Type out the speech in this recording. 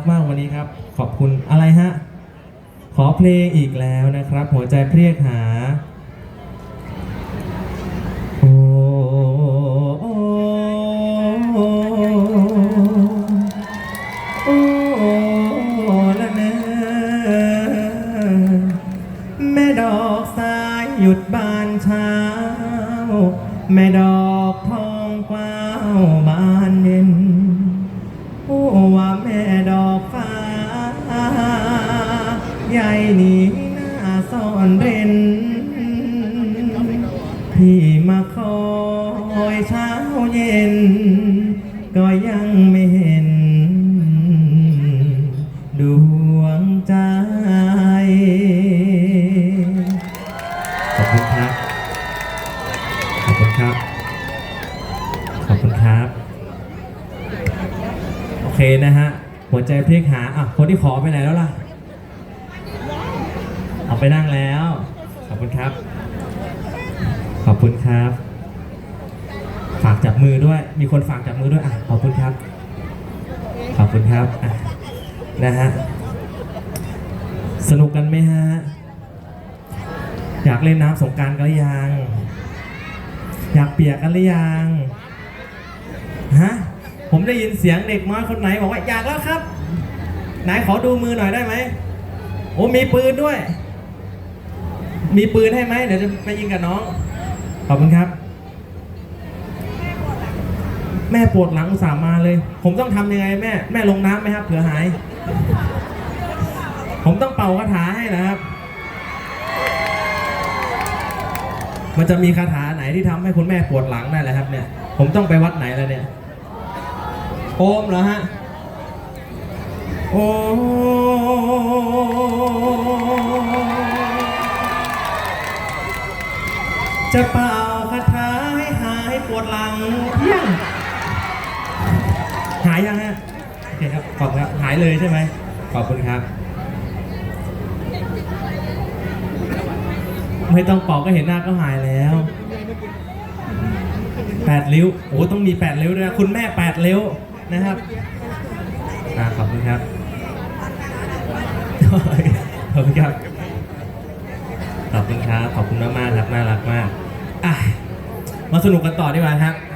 กมากวันนี้ครับ ขอบคุณอะไรฮะ ขอเพลงอีกแล้วนะครับ หัวใจเพรียกหา โอ้โอ้โอ้โอ้ละเนอแม่ดอกสายหยุดบานเช้า แม่ดอกทองกว้าวบาน ใหญ่นี้หน้าซ่อนเร้นพี่มาคอยเช้าเย็น ก็ยังไม่เห็น ดวงใจ ขอบคุณครับ ขอบคุณครับ ขอบคุณครับ โอเคนะฮะ หัวใจเพลียกหา อะ คนที่ขอไปไหนแล้วล่ะ เอาไปนั่งแล้ว ขอบคุณครับ ขอบคุณครับ ฝากจับมือด้วย มีคนฝากจับมือด้วยอะขอบคุณครับ ขอบคุณครับอะนะฮะ สนุกกันไหมฮะ อยากเล่นน้ำสงการกันหรือยัง อยากเปียกกันหรือยัง ฮะ ผมได้ยินเสียงเด็กน้อยคนไหนบอกว่าอยากแล้วครับ ไหนขอดูมือหน่อยได้ไหมโอ้มีปืนด้วย มีปืนให้ไหมเดี๋ยวจะไปยิงกับน้อง ขอบคุณครับ แม่ปวดหลังอุตส่าห์มาเลย ผมต้องทำยังไงแม่ แม่ลงน้ำไหมครับเผื่อหาย ผมต้องเป่าคาถาให้นะครับ มันจะมีคาถาไหนที่ทำให้คุณแม่ปวดหลังได้เลยครับ เนี่ย ผมต้องไปวัดไหนแล้วเนี่ยโอมเหรอฮะ โอ จะเป่าคาถาให้หายปวดหลังเพียงหายยังฮะโอเคครับขอบคุณครับ หายเลยใช่ไหม ขอบคุณครับ ไม่ต้องเป่าก็เห็นหน้าก็หายแล้วแปดริ้ว โอ้ต้องมีแปดริ้วด้วยนะคุณแม่แปดริ้วนะครับอ่าขอบคุณครับขอบคุณครับ ขอบคุณครับ ขอบคุณมากๆครับ น่ารักมาก อะ มาสนุกกันต่อดีกว่าครับ